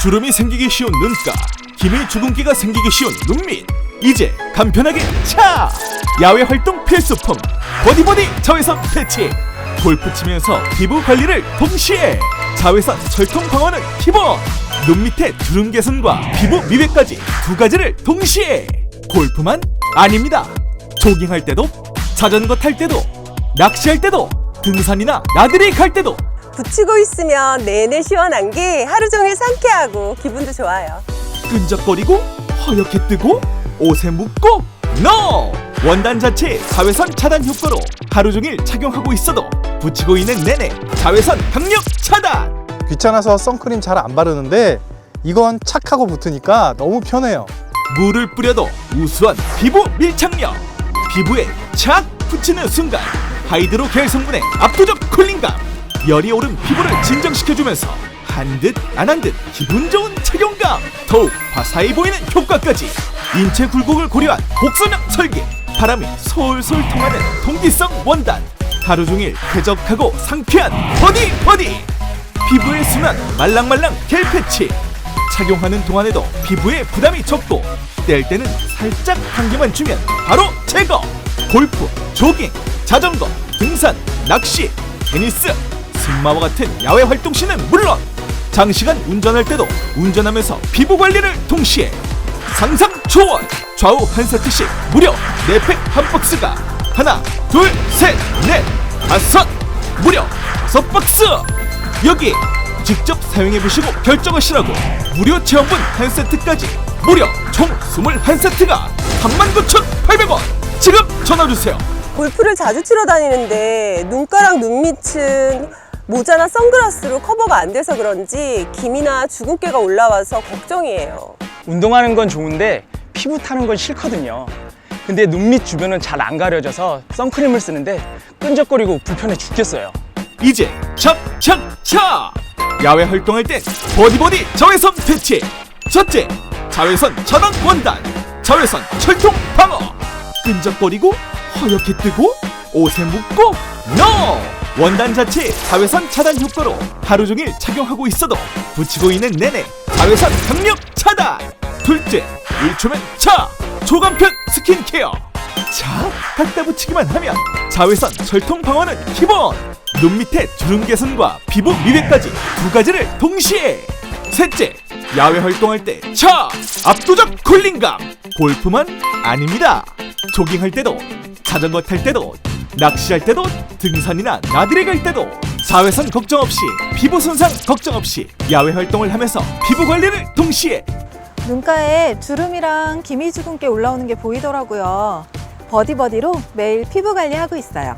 주름이 생기기 쉬운 눈가, 기미 주근기가 생기기 쉬운 눈밑. 이제 간편하게 차! 야외 활동 필수품 보디보디 자외선 패치. 골프 치면서 피부 관리를 동시에 자외선 철통 방어는 기본. 눈 밑에 주름 개선과 피부 미백까지 두 가지를 동시에. 골프만 아닙니다. 조깅할 때도, 자전거 탈 때도, 낚시할 때도, 등산이나 나들이 갈 때도 붙이고 있으면 내내 시원한 게 하루 종일 상쾌하고 기분도 좋아요. 끈적거리고 허옇게 뜨고 옷에 묻고 NO! 원단 자체 자외선 차단 효과로 하루 종일 착용하고 있어도 붙이고 있는 내내 자외선 강력 차단 귀찮아서 선크림 잘 안 바르는데 이건 착하고 붙으니까 너무 편해요. 물을 뿌려도 우수한 피부 밀착력 피부에 착 붙이는 순간 하이드로 겔 성분의 압도적 쿨링감 열이 오른 피부를 진정시켜주면서 한 듯 안 한 듯 기분 좋은 착용감 더욱 화사해 보이는 효과까지 인체 굴곡을 고려한 곡선형 설계 바람이 솔솔 통하는 통기성 원단 하루 종일 쾌적하고 상쾌한 버디 버디. 피부에 순한 말랑말랑 겔 패치. 착용하는 동안에도 피부에 부담이 적고 뗄 때는 살짝 당김만 주면 바로 제거. 골프, 조깅, 자전거, 등산, 낚시, 테니스, 승마와 같은 야외 활동 시는 물론 장시간 운전할 때도 운전하면서 피부 관리를 동시에. 상상 초월 좌우 한 세트씩 무려 네팩한 박스가 하나 둘 셋 넷 다섯. 무려 다섯 박스! 여기 직접 사용해보시고 결정하시라고 무료 체험분 한 세트까지 무려 총 21세트가 39,800원. 지금 전화주세요. 골프를 자주 치러 다니는데 눈가랑 눈밑은 모자나 선글라스로 커버가 안 돼서 그런지 기미나 주근깨가 올라와서 걱정이에요. 운동하는 건 좋은데 피부 타는 건 싫거든요. 근데 눈 밑 주변은 잘 안 가려져서 선크림을 쓰는데 끈적거리고 불편해 죽겠어요. 이제 착착착 야외 활동할 땐 버디버디 자외선 패치 첫째 자외선 차단 원단 자외선 철통 방어 끈적거리고 허옇게 뜨고 옷에 묻고 NO 원단 자체 자외선 차단 효과로 하루 종일 착용하고 있어도 붙이고 있는 내내 자외선 강력 차단 둘째 1초면 차 초간편 스킨케어 자, 갖다 붙이기만 하면 자외선 철통 방어는 기본. 눈 밑에 주름 개선과 피부 미백까지 두 가지를 동시에. 셋째, 야외 활동할 때 차 압도적 쿨링감. 골프만 아닙니다. 조깅할 때도, 자전거 탈 때도, 낚시할 때도, 등산이나 나들이 갈 때도 자외선 걱정 없이 피부 손상 걱정 없이 야외 활동을 하면서 피부 관리를 동시에 눈가에 주름이랑 기미 주근깨 올라오는 게 보이더라고요. 버디버디로 매일 피부 관리하고 있어요.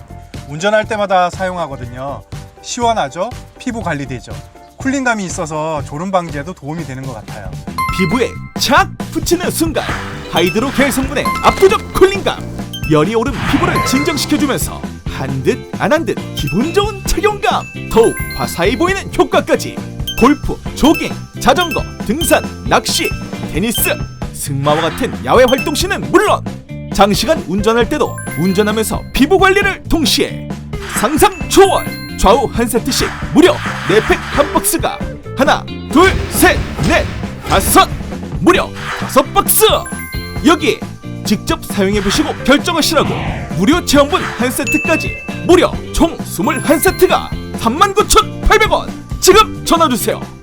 운전할 때마다 사용하거든요. 시원하죠? 피부 관리되죠. 쿨링감이 있어서 졸음 방지에도 도움이 되는 것 같아요. 피부에 착 붙이는 순간 하이드로 겔 성분의 압도적 쿨링감 열이 오른 피부를 진정시켜주면서 한 듯 안 한 듯 기분 좋은 착용감 더욱 화사해 보이는 효과까지 골프, 조깅, 자전거, 등산, 낚시, 테니스, 승마와 같은 야외 활동 시는 물론 장시간 운전할 때도 운전하면서 피부 관리를 동시에. 상상 초월 좌우 한 세트씩 무려 네팩한 박스가 하나 둘 셋 넷 다섯. 무려 다섯 박스. 여기 직접 사용해보시고 결정하시라고 무료 체험분 한 세트까지 무려 총 21세트가 39,800원. 지금 전화주세요